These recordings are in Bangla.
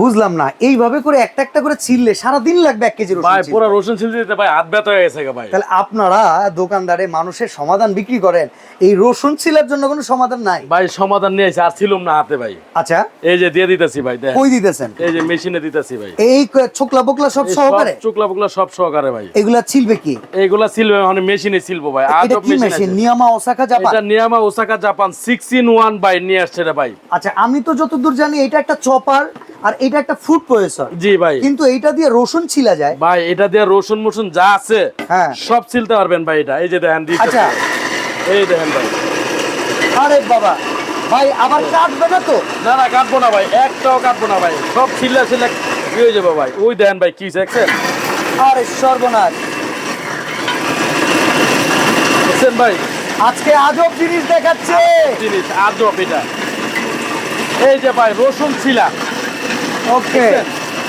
বুঝলাম না এইভাবে করে একটা একটা করে ছিললে সারা দিন লাগবে এক কেজি রসুন ভাই পুরো রসুন ছিল দিতে ভাই হাত ব্যথা হয়ে গেছে ভাই। তাহলে আপনারা দোকানদারে মানুষের সমাধান বিক্রি করেন। এই রসুন ছিলার জন্য কোনো সমাধান নাই? ভাই সমাধান নিয়ে আর ছিলাম না হাতে ভাই। আচ্ছা। এই যে দিয়ে দিতেছি ভাই দেখ। কই দিতেছেন? এই যে মেশিনে দিতেছি ভাই। এই ছোকলা বোকলা সব সহকারে? চুকলা বুকলা সব সহকারে ভাই। এগুলা ছিলবে কি? এইগুলা সিলবে মানে মেশিনে সিলবো ভাই। আজব কি মেশিন নিয়ামা ওসাকা জাপান? এটা Niyama Osaka Japan six in one by নিয়ে আসছে রে ভাই। আচ্ছা আমি তো যতদূর জানি এটা একটা চপার। আর এটা একটা ফুড প্রসেসর জি ভাই। কিন্তু এটা দিয়ে রসুন ছিলা যায়। ভাই এটা দিয়ে রসুন মসুন যা আছে হ্যাঁ। সব ছিলতে পারবেন ভাই এটা। এই যে দেখেন। আচ্ছা। এই দেখেন ভাই। আরে বাবা। ভাই আবার কাটবে না তো? না না কাটবো না ভাই। একটাও কাটবো না ভাই। সব ছিলা ছিলা কি হয়ে যাবে ভাই? ওই দেখেন ভাই কি দেখছেন? আরে সর্বনাশ। দেখছেন ভাই? আজকে আজব জিনিস দেখাচ্ছে। জিনিস আজব এটা। এই যে ভাই রসুন ছিলা। ওকে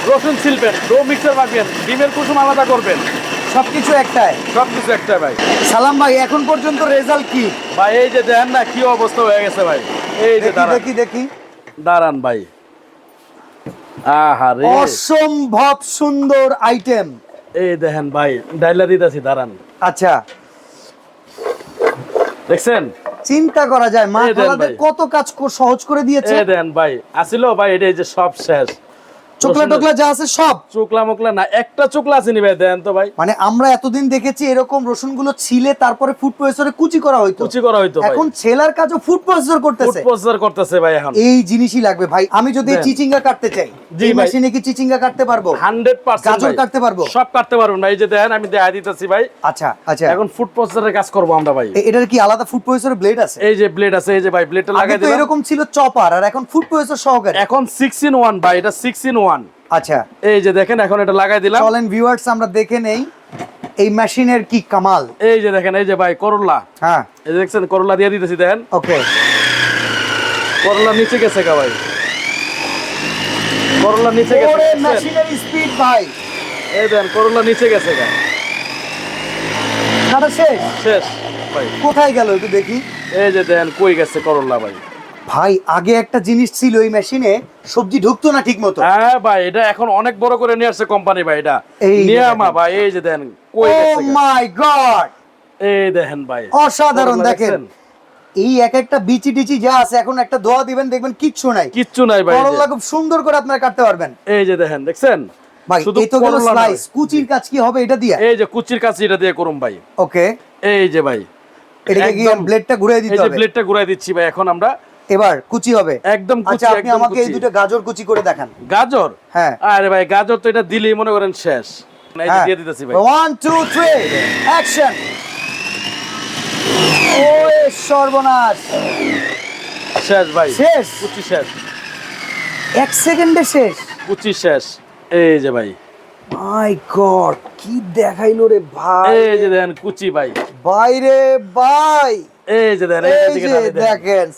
রসুন ছিলবেন ডো মিক্সার রাখবেন ডিমের কুসুম আলাদা করবেন। সবকিছু একটাই? সব কিছু একটা ভাই। সালাম ভাই এখন পর্যন্ত রেজাল্ট কি? ভাই এই যে দেখেন না কি অবস্থা হয়ে গেছে ভাই। এই যে দেখি দেখি দেখি। দাঁড়ান ভাই। আহা রে অসম্ভব সুন্দর আইটেম এই দেখেন ভাই ডাইলা দিতেছি দাঁড়ান। আচ্ছা। দেখছেন? চিন্তা করা যায়। মা কত কাজ সহজ করে দিয়েছে। দেন ভাই। আসিল ভাই এটা যে সব শেষ। চোকলা টোকলা যা আছে সব। চুকলা মুকলা না একটা চুকলা আসেনি ভাই দেন তো ভাই। মানে আমরা এতদিন দেখেছি এরকম রসুনগুলো ছিলে তারপরে ফুড প্রসেসরে কুচি করা হইতো। কুচি করা হইতো এখন ছেলার কাজও ফুড প্রসেসর ফুড প্রসেসর করতেছে ভাই এখন। এই জিনিসই লাগবে ভাই। আমি যদি চিচিঙ্গা কাটতে চাই এই মেশিনে কি চিচিঙ্গা কাটতে পারব? হান্ড্রেড পার্সেন্ট গাজর কাটতে পারব? সব কাটতে পারবেন ভাই যে দেখেন আমি দেখা দিতেছি ভাই। আচ্ছা আচ্ছা। এখন ফুড প্রসেসরের কাজ করব আমরা ভাই। এটার কি আলাদা ফুড প্রসেসরের ব্লেড আছে? এই যে ব্লেড আছে এই যে ভাই ব্লেডটা লাগাই দিলাম। এরকম ছিল চপার আর এখন ফুড প্রসেসর সহকারে। এখন সিক্স ইন ওয়ান ভাই এটা সিক্স ইন ওয়ান। আচ্ছা। এই যে দেখেন এখন এটা লাগাই দিলাম। চলেন ভিউয়ার্স আমরা দেখে নেই এই মেশিনের কি কামাল। এই যে দেখেন এই যে ভাই করলা। হ্যাঁ। এই যে দেখছেন করলা দিয়ে দিতেছি দেখেন। ওকে। করলা নিচে গেছে গা ভাই। করলা নিচে গেছে মেশিনের স্পিড ভাই। এই দেন করলা নিচে গেছে গা। কাটা শেষ? শেষ ভাই। কোথায় গেল একটু দেখি। এই যে দেন কই গেছে করলা ভাই? ভাই আগে একটা জিনিস ছিল এই মেশিনে সবজি ঢুকতো না ঠিক মতো হ্যাঁ ভাই এটা এখন অনেক বড় করে নিয়ে আসছে কোম্পানি ভাই এটা। নিয়ামা। ভাই এই যে দেন ও কই মাই গড এই দেখেন ভাই অসাধারণ দেখেন। এই এক একটা বিচি টিচি যা আছে এখন একটা দোয়া দিবেন দেখবেন কিচ্ছু নাই। কিচ্ছু নাই ভাই। করলা খুব সুন্দর করে আপনারা কাটতে পারবেন। এই যে দেখেন দেখছেন? ভাই এই তো গেল স্লাইস কুচির কাজ কি হবে এটা দিয়ে? এই যে কুচির কাজ এটা দিয়ে করুম ভাই। ওকে এই যে ভাই এটাকে কি ব্লেডটা ঘুরিয়ে দিতে হবে এই যে ব্লেডটা ঘুরিয়ে দিচ্ছি ভাই এখন আমরা এবার কুচি হবে। একদম কুচি আচ্ছা আপনি আমাকে এই দুটো গাজর কুচি করে দেখান। গাজর? হ্যাঁ। আরে ভাই গাজর তো এটা দিলেই মনে করেন শেষ। এই দিয়ে দিতেছি ভাই। ওয়ান টু থ্রি অ্যাকশন ওরে সর্বনাশ! শেষ ভাই। শেষ? কুচি শেষ। এক সেকেন্ডে শেষ? কুচি শেষ। এই যে ভাই। মাই গড কি দেখাইলো রে ভাই? এই যে দেন কুচি ভাই। বাইরে ভাই এই যে দেন। দেখেন।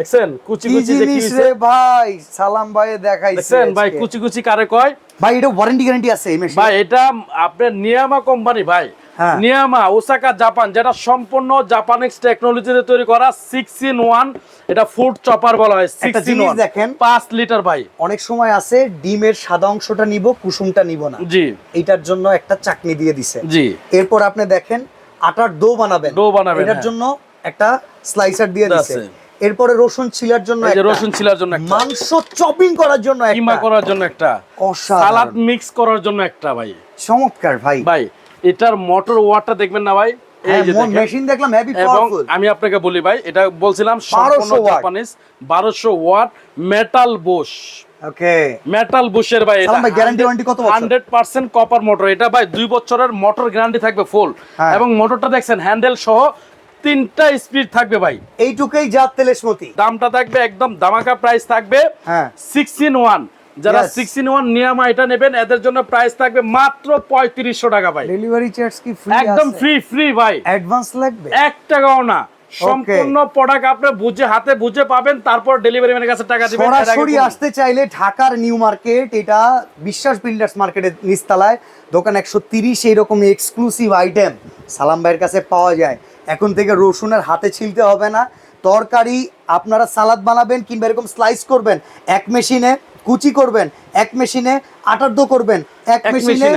দেখছেন? কুচি কুচি জিনিস রে ভাই? সালাম ভাই দেখাইছে দেখছেন? ভাই কুচি কুচি কারে কয়? ভাই এটা ওয়ারেন্টি গ্যারান্টি আছে এই মেশিন ভাই এটা আপনার নিয়ামা কোম্পানি ভাই। হ্যাঁ। নিয়ামা ওসাকা জাপান যেটা সম্পূর্ণ জাপানিজ টেকনোলজিতে তৈরি করা সিক্স ইন ওয়ান এটা ফুড চপার বলা হয় সিক্স ইন ওয়ান দেখেন। পাঁচ লিটার ভাই। অনেক সময় আছে ডিমের সাদা অংশটা নিব কুসুমটা নিব না। জি। এটার জন্য একটা চাকনি দিয়ে দিছে। জি। এরপর আপনি দেখেন আটার ডো বানাবেন। ডো বানাবেন, এটার হ্যাঁ। জন্য একটা স্লাইসার দিয়ে দিছে। এরপরে রসুন ছিলার জন্য এই যে রসুন ছিলার জন্য একটা। মাংস চপিং করার জন্য একটা। কিমা করার জন্য একটা। সালাদ মিক্স করার জন্য একটা ভাই। চমৎকার ভাই। ভাই এটার মোটর ওয়াটটা দেখবেন না ভাই? এই যে দেখেন। মেশিন দেখলাম হেভি পাওয়ারফুল আমি আপনাকে বলি ভাই এটা বলছিলাম 1200 watt। জাপানিজ বারোশো watt metal bush okay. Metal বুশের ভাই সালাম ভাই, guarantee warranty কত বছর? হান্ড্রেড পার্সেন্ট কপার মোটর এটা ভাই দুই বছরের মোটর গ্যারান্টি থাকবে ফুল হ্যাঁ। এবং মোটরটা দেখছেন হ্যান্ডেল সহ তিনটা স্পিড থাকবে ভাই। এইটুকুই জাত তেলেসমতি। দামটা থাকবে একদম দামাকা প্রাইস থাকবে। হ্যাঁ। সিক্স ইন ওয়ান যারা. সিক্স ইন ওয়ান নিয়ামা এটা নেবেন এদের জন্য প্রাইস থাকবে মাত্র পঁয়ত্রিশশো টাকা ভাই। ডেলিভারি চার্জ কি ফ্রি একদম ফ্রি ফ্রি ভাই। অ্যাডভান্স লাগবে? এক টাকাও না। সম্পূর্ণ প্রোডাক্ট আপনি বুঝে হাতে বুঝে পাবেন তারপর ডেলিভারি ম্যানের কাছে টাকা দিবেন সরাসরি আসতে চাইলে ঢাকার নিউ মার্কেট এটা বিশ্বাস বিল্ডার্স মার্কেটের নিচতলায় দোকান একশো তিরিশ এইরকম এক্সক্লুসিভ আইটেম সালাম ভাইয়ের কাছে পাওয়া যায়। এখন থেকে রসুনের হাতে ছিলতে হবে না। তরকারি আপনারা সালাদ বানাবেন কিংবা এরকম স্লাইস করবেন এক মেশিনে কুচি করবেন এক মেশিনে আটার দো করবেন এক মেশিনে।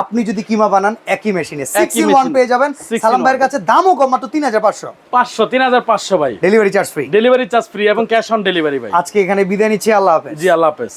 আপনি যদি কিমা বানান একই মেশিনে। সিক্স ইন ওয়ান পেয়ে যাবেন। সালাম ভাইয়ের কাছে দামও কম মাত্র তিন হাজার পাঁচশো। পাঁচশো তিন হাজার পাঁচশো ভাই। Delivery charge free delivery charge free এবং ক্যাশ অন ডেলিভারি ভাই। আজকে এখানে বিদায় নিচ্ছি আল্লাহ হাফেজ। জি আল্লাহ হাফেজ।